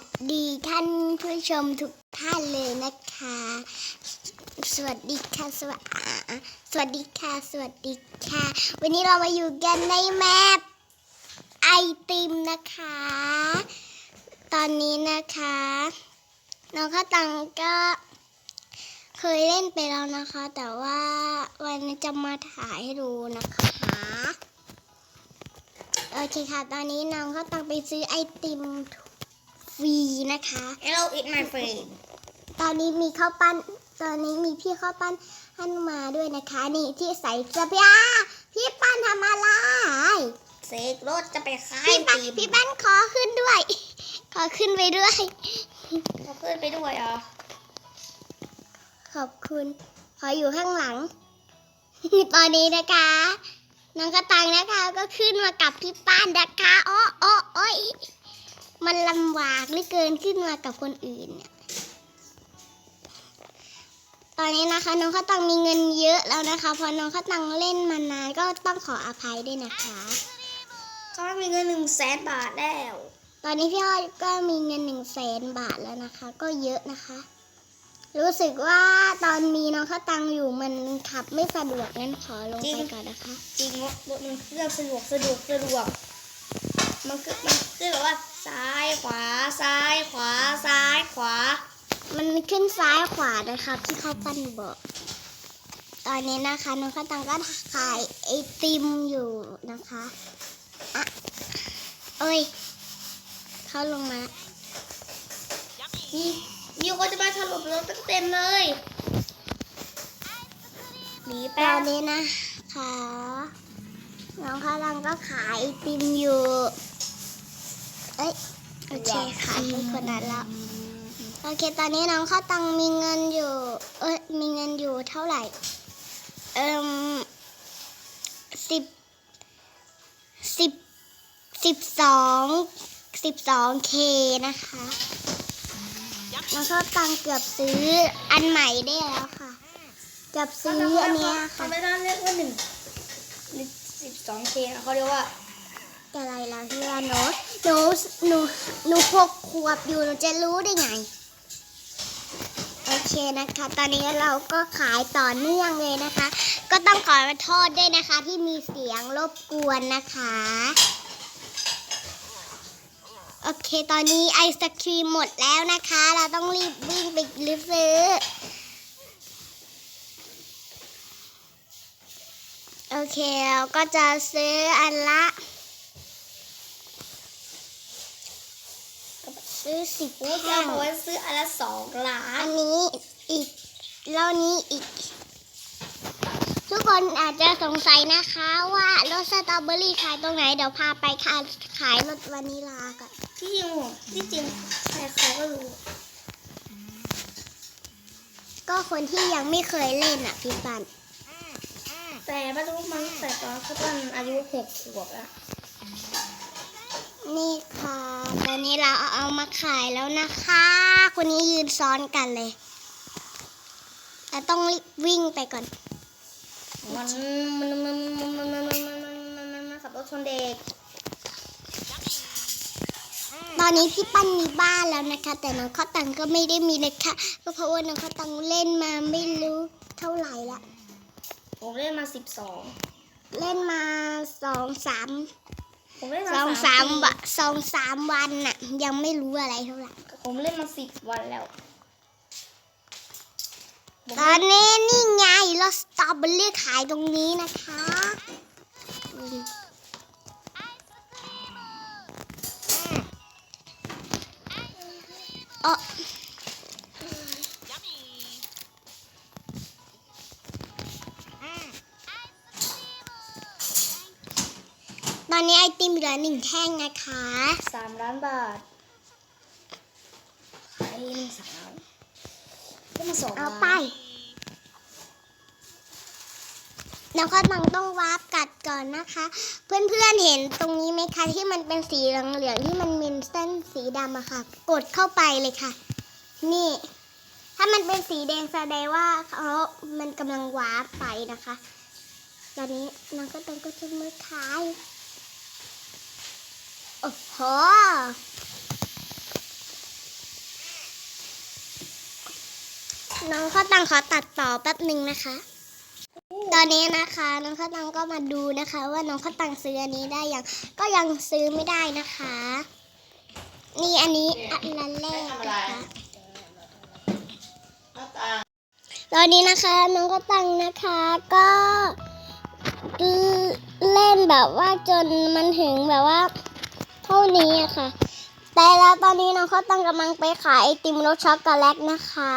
สดีท่านผู้ชมทุกท่านเลยนะคะ สวัสดีค่ะ สวัสอ่าสวัสดีค่ะ สวัสดีค่ะ วันนี้เรามาอยู่กันในแมปไอติมนะคะ ตอนนี้นะคะ น้องข้าวตังก็เคยเล่นไปแล้วนะคะ แต่ว่าวันนี้จะมาถ่ายให้ดูนะคะโอเคค่ะ ตอนนี้น้องเขาตังไปซื้อไอติม ฟรีนะคะ Hello it's my friend ตอนนี้มีข้าวปั้น ตอนนี้มีพี่ข้าวปั้นท่านมาด้วยนะคะ นี่ที่ใส่เสื้อพี่อาพี่ปั้นทำอะไรเสกรถจะไปขายพี่ปั้นตีพี่ปั้นขอขึ้นด้วย ขอขึ้นไปด้วยเขาขึ้นไปด้วยเหรอขอบคุณ ขออยู่ข้างหลัง ตอนนี้นะคะน้องกระตังนะคะก็ขึ้นมากับพี่ป้านนะคะอ้ออ้ออ้อย มันลำบากเหลือเกินขึ้นมากับคนอื่นเนี่ยตอนนี้นะคะน้องข้าวตังมีเงินเยอะแล้วนะคะเพอน้องข้าวตังเล่นมานานก็ต้องขออภัยด้วยนะคะเขามีเงินหนึ่งแสนบาทแล้ว ตอนนี้พี่อ้อยก็มีเงินหนึ่งแสนบาทแล้วนะคะ ก็เยอะนะคะ รู้สึกว่าตอนมีน้องข้าวตังอยู่มันขับไม่สะดวกงั้นขอลงไปก่อนนะคะ จริงว่ารถมันเครื่องสะดวกสะดวกสะดวกมันคือมัน คือแบบว่าซ้ายขวาซ้ายขวาซ้ายขวา มันขึ้นซ้ายขวานะคะที่เขาปั้นบอก ตอนนี้นะคะน้องข้าวตังก็ขายไอติมอยู่นะคะอะเอ้ย เขาลงมามีมีคนจะมาถล่มรถเต็มเลยหนีตแป๊อบนนี้นะคะ น้องข้าวตังก็ขายไอติมอยู่ เอ้ย โอเค ขายให้คนนั้นแล้วโอเค ตอนนี้น้องข้าวตังมีเงินอยู่ เอ้ยมีเงินอยู่เท่าไหร่ เอ่มสิบสิบสิบสองสิบสองเคนะคะน้องข้าวตังเกือบซื้ออันใหม่ได้แล้วค่ะเกือบซื้ออันเนี้ยเขาค่ะไม่ได้เรียกว่าหนึ่งสิบสองเคเขาเรียกว่า อะไรล่ะพี่ว่าหนูหนูหนูหนูหกขวบอยู่หนูจะรู้ได้ไง โอเคนะคะ ตอนนี้เราก็ขายต่อเนื่องเลยนะคะ ก็ต้องขอโทษด้วยนะคะ ที่มีเสียงรบกวนนะคะโอเค ตอนนี้ไอศครีมหมดแล้วนะคะ เราต้องรีบวิ่งไปรีบซื้อ โอเค เราก็จะซื้ออันละ ซื้อสิบโอ้ยแท่จะงบอกว่าซื้ออันละสองล้าอันนนี้อีกแล้วนี้อีก ทุกคนอาจจะสงสัยนะคะว่ารสสตรอเบอรี่ขายตรงไหน เดี๋ยวพาไปขายขายรสวานิลาก่อนที่จริงผมที่จริงใครใครก็รู้ ก็คนที่ยังไม่เคยเล่นอะพี่ปันแต่ไม่รู้มันแต่ตอนเขาตอนอายุหกขวบแล้ว นี่ค่ะ ตอนนี้เราเอามาขายแล้วนะคะ คนนี้ยืนซ้อนกันเลยแต่ต้องรีบวิ่งไปก่อนมันมันมันมันมันมันมันมันมันมันขับรถชนเด็ก ตอนนี้พี่ปั้นมีบ้านแล้วนะคะ แต่น้องข้าวตังก็ไม่ได้มีเลยค่ะก็เพราะว่าน้องข้าวตังเล่นมาไม่รู้เท่าไหร่ละผมเล่นมาสิบสอง เล่นมาสองสาม ผมเล่นมาสองสามปีวะสองสามวันน่ะ ยังไม่รู้อะไรเท่าไหร่ผมเล่นมาสิบวันแล้วผมตอนนี้นี่ไงรสสตรอเบอรี่ขายตรงนี้นะคะ ตีมเหลือหนึ่งแท่งนะคะสามล้านบาทขายหนึ่งสามได้มาสองเอาล้านไปแล้วก็ต้องต้องวาร์ปกัดก่อนนะคะ เพื่อนๆเห็นตรงนี้ไหมคะ ที่มันเป็นสีเหลืองๆที่มันมีเส้นสีดำอะค่ะ กดเข้าไปเลยค่ะ นี่ ถ้ามันเป็นสีแดงแสดงว่าเขามันกำลังวาร์ปไปนะคะ ตอนนี้น้องก็ต้องก็จะมือขาย โอ้โหน้องข้าวตังขอตัดต่อแป๊บหนึ่งนะคะ ตอนนี้นะคะน้องข้าวตังก็มาดูนะคะ ว่าน้องข้าวตังซื้ออันนี้ได้ยัง ก็ยังซื้อไม่ได้นะคะ นี่อันนี้อันแรกนะคะตอนนี้นะคะน้องข้าวตังนะคะก็เล่นแบบว่าจนมันถึงแบบว่า เท่านี้อะค่ะ แต่แล้วตอนนี้น้องเขาตังกำลังไปขายไอติมรสช็อกโกแลตนะคะ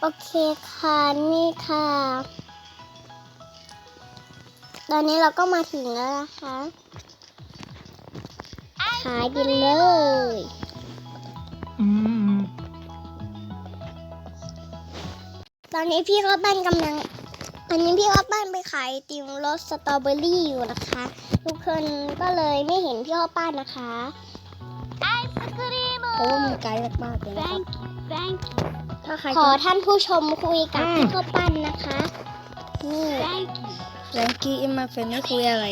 โอเคค่ะนี่ค่ะ ตอนนี้เราก็มาถึงแล้วนะคะ ขายดีเลยอืมตอนนี้พี่เขาปั้นกำลังต อนนี้พี่เขาปั้นไปขายไอติมรสสตรอเบอรี่อยู่นะคะ ทุกคนก็เลยไม่เห็นพี่เขาปั้นนะคะไอศครีมเพราะว่ามันไกลมากๆเลยนะครับถ้าใครขอท่านผู้ชมคุยกับพี่เขาปั้นนะคะนี่แรงกี้อิมมาเฟนไม่คุยอะไร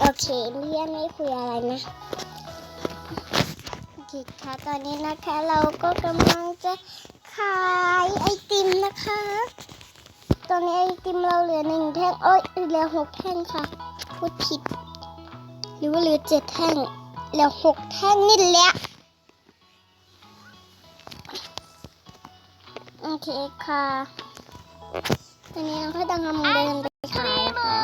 โอเคเรียนไม่คุยอะไรนะโอเคค่ะตอนนี้นะคะเราก็กำลังจะขายไอติมนะคะ ตอนนี้ไอติมเราเหลือหนึ่งแท่งเอ้ยเหลือหกแท่งค่ะพูดผิด หรือว่าเหลือเจ็ดแท่งเหลือหกแท่งนี่แหละโอเคค่ะตอนนี้เราก็ต้องกำลังเดินไปขายนะคะ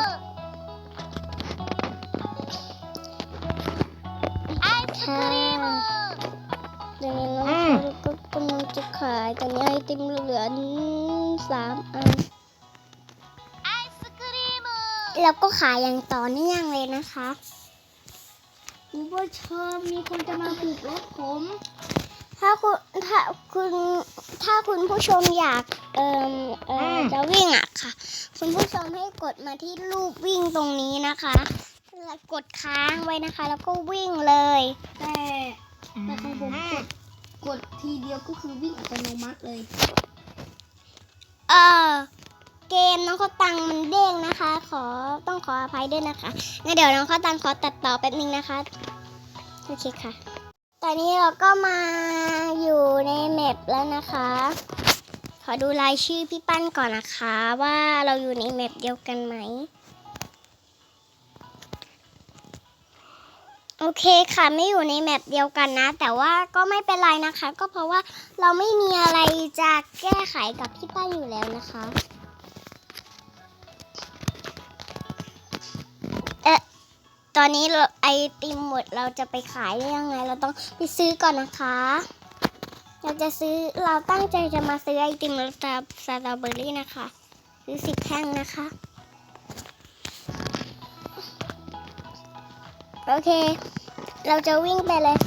ค่ะตอนนี้น้องก็กำลังจะขายตอนนี้ไอติมเหลือสามอัน แล้วก็ขายอย่างต่อเนื่องเลยนะคะคุณผู้ชมมีคนจะมาผูกรถผม ถ้าคุณถ้าคุณถ้าคุณผู้ชมอยากเอ่อเอ่อจะวิ่งอะค่ะ คุณผู้ชมให้กดมาที่รูปวิ่งตรงนี้นะคะแล้วกดค้างไว้นะคะ แล้วก็วิ่งเลย แต่แต่ของผมกดกดทีเดียวก็คือวิ่งอัตโนมัติเลย เออ เกมน้องข้าวตังมันเด้งนะคะ ขอต้องขออภัยด้วยนะคะงั้นเดี๋ยวน้องข้าวตังขอตัดต่อแป๊บนึงนะคะโอเคค่ะ ตอนนี้เราก็มาอยู่ในแมปแล้วนะคะ ขอดูรายชื่อพี่ปั้นก่อนนะคะ ว่าเราอยู่ในแมปเดียวกันไหมโอเคค่ะไม่อยู่ในแมปเดียวกันนะ แต่ว่าก็ไม่เป็นไรนะคะ ก็เพราะว่าเราไม่มีอะไรจะแก้ไขกับพี่ป้านอยู่แล้วนะคะ ตอนนี้ไอติมหมดเราจะไปขายได้ยังไง เราต้องไปซื้อก่อนนะคะ เราจะซื้อเราตั้งใจจะมาซื้อไอติมรสสตรอเบอรี่นะคะซื้อสิบแท่งนะคะโอเค เราจะวิ่งไปเลย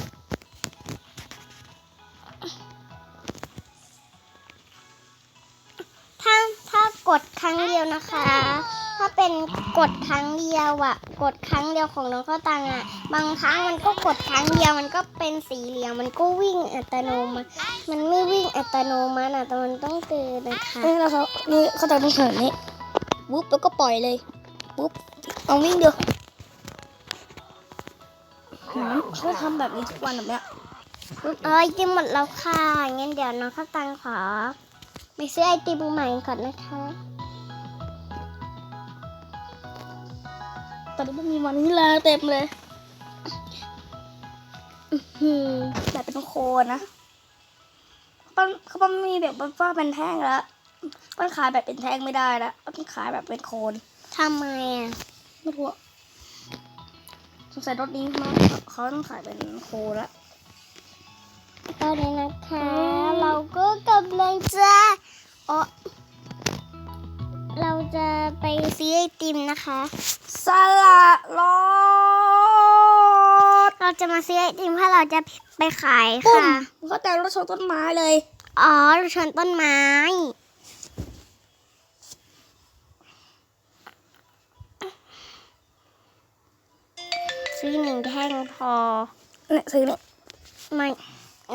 ถ้าถ้ากดครั้งเดียวนะคะ เป็นกดครั้งเดียวอะกดครั้งเดียวของน้องข้าวตังอะบางครั้งมันก็กดครั้งเดียวมันก็เป็นสีเหลืองมันก็วิ่งอัตโนมัติมันไม่วิ่งอัตโนมัติอะแต่มันต้องเตือนนะคะนี่แล้วเขานี่เขาจะต้องเหินนี่ปุ๊บแล้วก็ปล่อยเลยปุ๊บเอาวิ่งเดียวเขาทำแบบนี้ทุกวันแบบเนี้ยเอ้ยติมหมดแล้วค่ะงั้นเดี๋ยวน้องข้าวตังขอไปซื้อไอติมใหม่ก่อนนะคะ อนนี้มันมีมันนี่ลาเต็มเลยหืมแบบเป็นโคนนะปั้นเขาปั้นมีแบบว่าเป็นแท่งแล้วปั้นขายแบบเป็นแท่งไม่ได้แล้วปั้นขายแบบเป็นโคนทำไมอะไม่รู้อะสงสัยรถนี้มั้งเขาต้องขายเป็นโคนละตอนนี้นะคะ เราก็กำลังจะอ๋อเรา จะไปซื้อไอติมนะคะ สละรถเราจะมาซื้อไอติมเพื่อเราจะไปขายปุ้มค่ะ เขาแต่งรถชนต้นไม้เลย อ๋อเราชนต้นไม้ ซื้อหนึ่งแท่งพอ เนี่ยซื้อเนี่ยไม่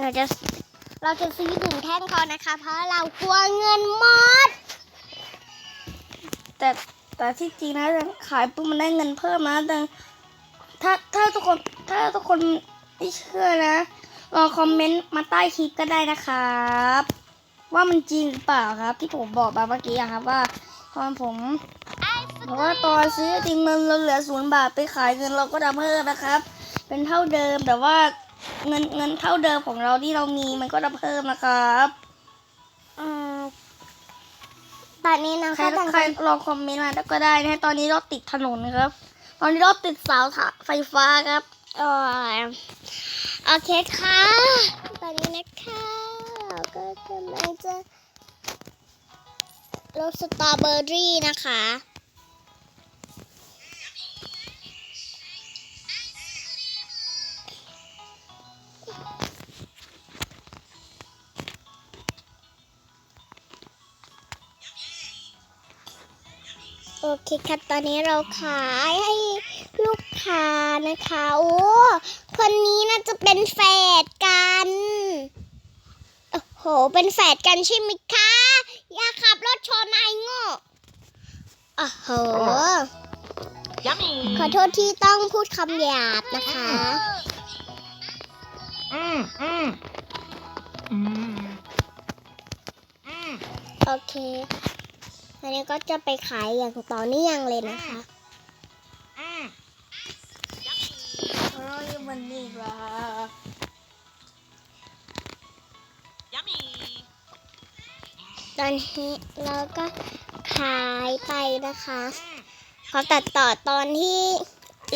เราจะ เราจะซื้อหนึ่งแท่งพอนะคะ เพราะเรากลัวเงินหมด แต่แต่ที่จริงนะขายปุ๊บมันได้เงินเพิ่มนะแต่ถ้าถ้าทุกคนถ้าทุกคนไม่เชื่อนะลองคอมเมนต์มาใต้คลิปก็ได้นะครับ ว่ามันจริงหรือเปล่าครับ ที่ผมบอกไปเมื่อกี้อะครับว่าตอนผมเพราะว่าตอนซื้อจริงมันเราเหลือศูนย์บาทไปขายเงินเราก็จะเพิ่มนะครับ เป็นเท่าเดิมแต่ว่าเงินเงินเท่าเดิมของเราที่เรามีมันก็จะเพิ่มนะครับ ตอนนี้น้องใครข้าวตังใครลองคอมเมนต์มาก็ได้นะตอนนี้เราติดถนนครับ ตอนนี้เราติดเสาไฟฟ้าครับเออโอเคค่ะ ตอนนี้นะคะเราก็กำลังจะรสสตรอเบอรี่นะคะ โอเคค่ะตอนนี้เราขายให้ลูกค้านะคะ โอ้ คนนี้น่าจะเป็นแฝดกัน โอ้โห เป็นแฝดกันใช่ไหมคะ อย่าขับรถชนไอ้โง่โอ้โห Yummy ขอโทษที่ต้องพูดคำหยาบนะคะ อืมอืมอืมอืมโอเค อันนี้ก็จะไปขายอย่างต่อเนื่องเลยนะคะอืมเอ้ยมันนี่ครับ Yummy ตอนนี้เราก็ขายไปนะคะขอตัดต่อตอนที่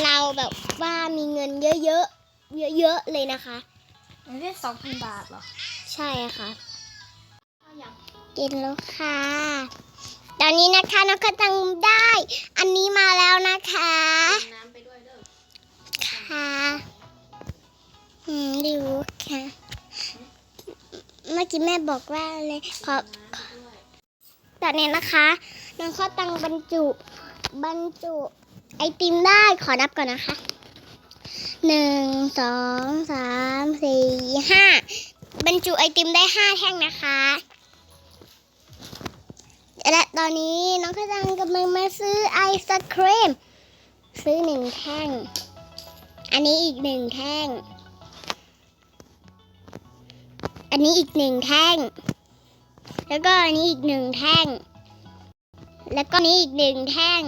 เราแบบว่ามีเงินเยอะๆ เยอะๆ เลยนะคะมันได้สองพันบาทเหรอ ใช่ค่ะ กินแล้วค่ะ ตอนนี้นะคะน้องก็ตังได้ อันนี้มาแล้วนะคะน้ำไปด้วยเด้อค่ะอืมดูค่ะ เมื่อกี้แม่บอกว่าเลยขอตอนนี้นะคะน้องข้อตังบรรจุ บรรจุ ไอติมได้ขอนับก่อนนะคะหนึ่งสองสามสี่ห้าบรรจุไอติมได้ห้าแท่งนะคะ และตอนนี้น้องข้าวตังกำลังมาซื้อไอศครีม ซื้อหนึ่งแท่ง อันนี้อีกหนึ่งแท่ง อันนี้อีกหนึ่งแท่ง แล้วก็อันนี้อีกหนึ่งแท่ง แล้วก็นนี้อีกหนึ่งแท่ง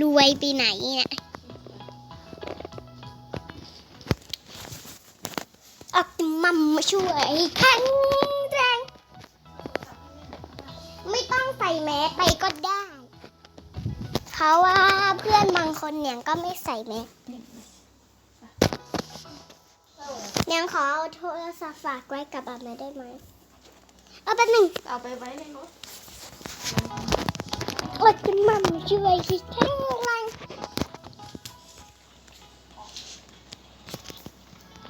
รวยไปไหนเนี่ยออกมัมมาช่วยแข็งแรง ไม่ต้องใส่แมสไปก็ได้ เพราะว่าเพื่อนบางคนเนี่ยก็ไม่ใส่แมสยังขอเอาโทรศัพท์ฝากไว้กับอาแมาได้ไหมเอาแป๊บหนึ่งเอาไปไว้ในรถอดจะมั่มช่วยคิดแข็งแรง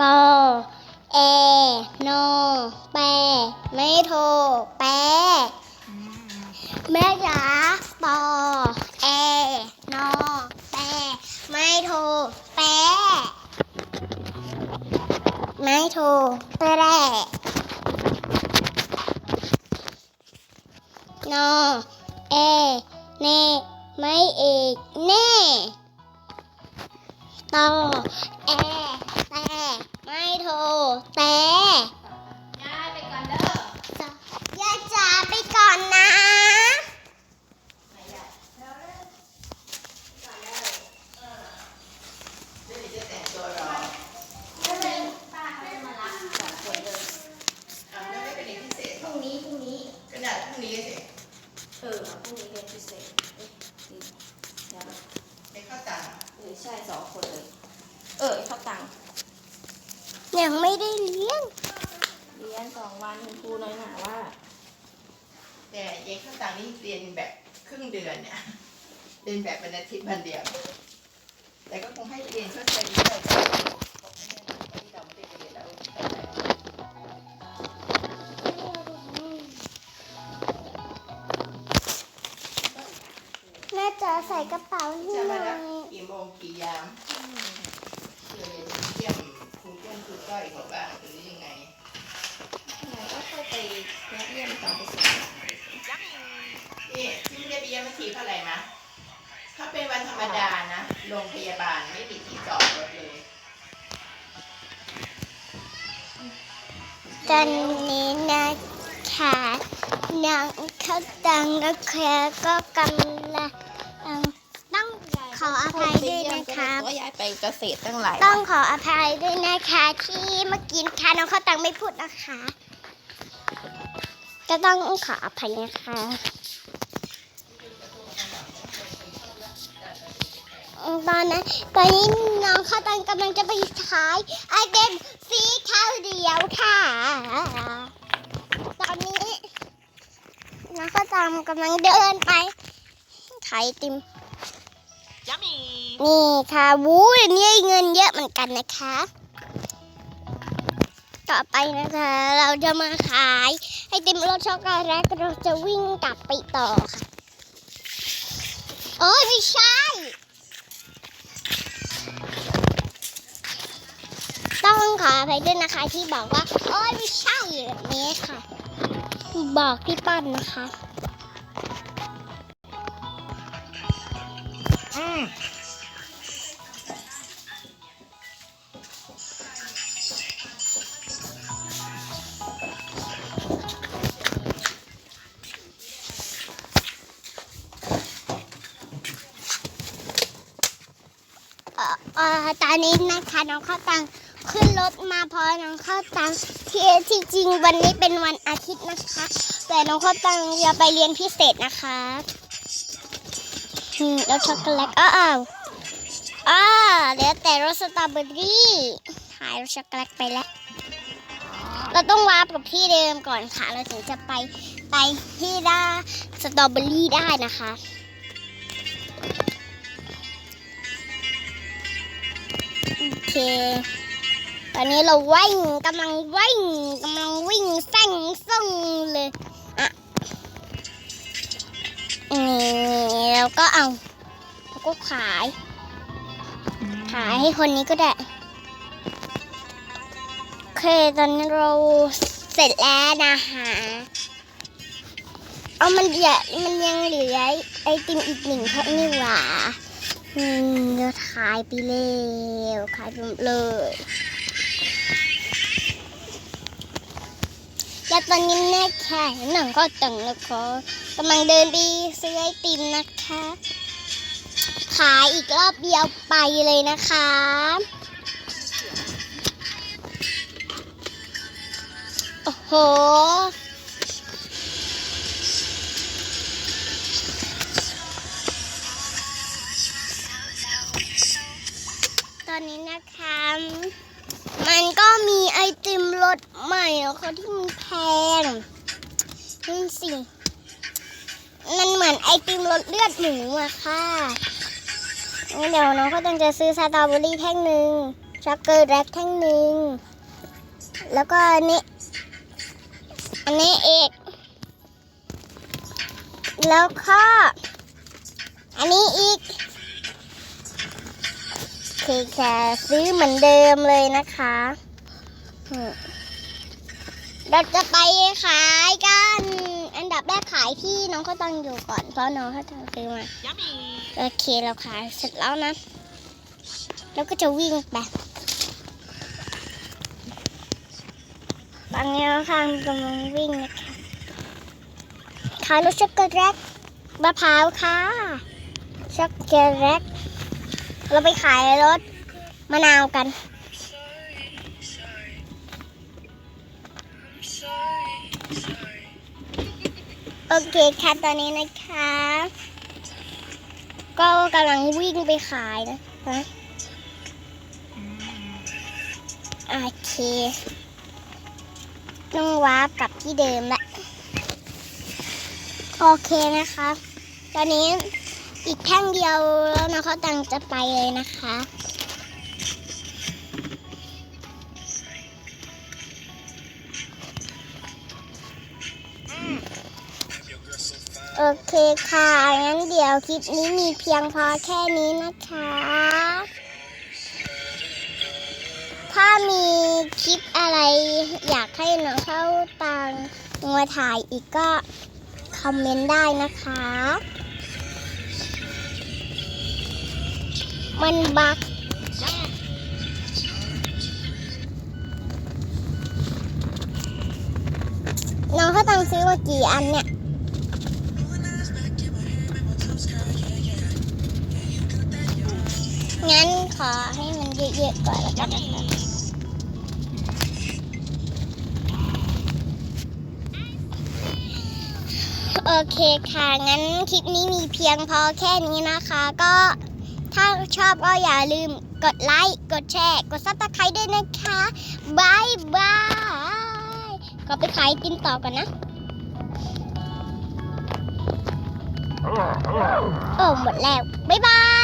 ปอเอโนแปไม่โทรแป แม่จ๋าปอเอนอแปไม่โทรแปไม่โทรแปรนอเอเนไม่เอกเน่ตอแอแต่ไม่โทรแต่ ย้ายไปก่อนเด้อ ย่าจ๋าไปก่อนนะ พรุ่งนี้พรุ่งนี้ ขนาดพรุ่งนี้สิ เออพรุ่งนี้เรียนพิเศษเอ้ยดีเดี๋ยวนะ ไม่เข้าตังค์ เออ ใช่สองคนเลย เออเข้าตังค์ยังไม่ได้เลี้ยง เรียนสองวันคุณครูน้อยหนาว่า แต่ยายเข้าตังค์นี่เรียนแบบครึ่งเดือนเนี่ยเรียนแบบวันอาทิตย์วันเดียว แต่ก็คงให้เรียนเข้าใจเรื่อยๆที่เราไม่ได้เรียนแล้วเข้าใจแม่จ๋าใส่กระเป๋าให้จะหมาน่อรับยกี่ โมงกี่ยามเพื่อจะเยี่ยมคุณกุ้งคุณก้อยเขาบ้างหรือยังไงไหนก็ค่อยไปแวะเยี่ยมตอนไปส่งนี่ที่ไม่ได้ไปเยี่ยมมาทีเท่าไหร่นะถ้าเป็นวันธรรมดานะโรงพยาบาลไม่มีที่จอดรถเลย ตอนนี้นะคะน้องเขาตังนะคะก็กำลัง ขออภัยด้วยนะคะก็ย้ายไปเกษตรตั้งหลายต้องขออภัยด้วยนะคะที่เมื่อกี้นะคะน้องข้าวตังไม่พูดนะคะก็ต้องขออภัยนะคะตอนนั้นตอนนี้น้องข้าวตังกำลังจะไปขายไอเดมสีขาวเดียวค่ะ ตอนนี้น้องข้าวตังกำลังเดินไปขายไอติมยัมมี่ นี่ค่ะวู้ยนี่เงินเยอะเหมือนกันนะคะ ต่อไปนะคะ เราจะมาขายไอติมรสช็อกโกแลตเราจะวิ่งกลับไปต่อค่ะโอ้ยไม่ใช่ ต้องขออภัยด้วยนะคะที่บอกว่า โอ้ยไม่ใช่แบบนี้ค่ะ บอกพี่ปั้นนะคะ อืม นี้นะคะน้องข้าวตังขึ้นรถมาพอน้องข้าวตังที่ที่จริงวันนี้เป็นวันอาทิตย์นะคะ แต่น้องข้าวตังจะไปเรียนพิเศษนะคะอืมแล้วช็อกโกแลตอ้าวอ้าวอ้าเหลือแต่รสสตรอเบอรี่หายรสช็อกโกแลตไปแล้ว เราต้องวาร์ปกับที่เดิมก่อนค่ะ เราถึงจะไปไปที่ได้สตรอเบอรี่ได้นะคะ เค ตอนนี้เราวิ่งกำลังวิ่งกำลังวิ่งแซงซ่งเลยอะนี่แล้วก็เอาแล้วก็ขาย ขายให้คนนี้ก็ได้ โอเค ตอนนี้เราเสร็จแล้วนะคะเอามันเหลือมันยังเหลือไอติมอีกหนึ่งแพ็คนี่หว่า เดี๋ยวขายไปเร็วขายไปหมดเลยแล้วตอนนี้แม่แค่หนังก็ตังนะคะกำลังเดินไปซื้อไอติมนะคะ ขายอีกรอบเดียวไปเลยนะคะโอ้โห อนนี้นะคะ มันก็มีไอติมรสใหม่นะคะที่มันแพงนี่สิมันเหมือนไอติมรสเลือดหมูอะค่ะงั้นเดี๋ยวน้องก็ต้องจะซื้อสตรอเบอรี่แท่งหนึ่งช็อกโกแลตแท่งหนึ่งแล้วก็อันนี้อันนี้เอกแล้วก็อันนี้อีก เคแค่ซื้อเหมือนเดิมเลยนะคะ เราจะไปขายกัน อันดับแรกขายที่น้องเขาตังอยู่ก่อน เพราะน้องเขาตังซื้อมา โอเคเราขายเสร็จแล้วนะ แล้วก็จะวิ่งไปตอนนี้น้องข้างกำลังวิ่งนะคะ ขายรสช็อกโกแลตมะพร้าวค่ะช็อกโกแลต เราไปขายรถมะนาวกัน โอเคค่ะตอนนี้นะคะ ก็กำลังวิ่งไปขายนะคะโอเคต้องวาร์ปกลับที่เดิมละโอเคนะคะ ตอนนี้ อีกแท่งเดียวแล้วนะเขาตังจะไปเลยนะคะโอเคค่ะ งั้นเดี๋ยวคลิปนี้มีเพียงพอแค่นี้นะคะ ถ้ามีคลิปอะไรอยากให้น้องเข้าตังมาถ่ายอีกก็คอมเมนต์ได้นะคะ มันบักว่าต้องซื้อกี่อันเนี่ยงั้นขอให้มันเยอะๆก่อนแล้วกันนะคะโอเคค่ะ งั้นคลิปนี้มีเพียงพอแค่นี้นะคะ ก็ ถ้าชอบก็อย่าลืมกดไลค์ กดแชร์ กดซับสไครต์ด้วยนะคะบายบายขอไปขายไอติมต่อก่อนนะ โอ้ หมดแล้วบ๊ายบาย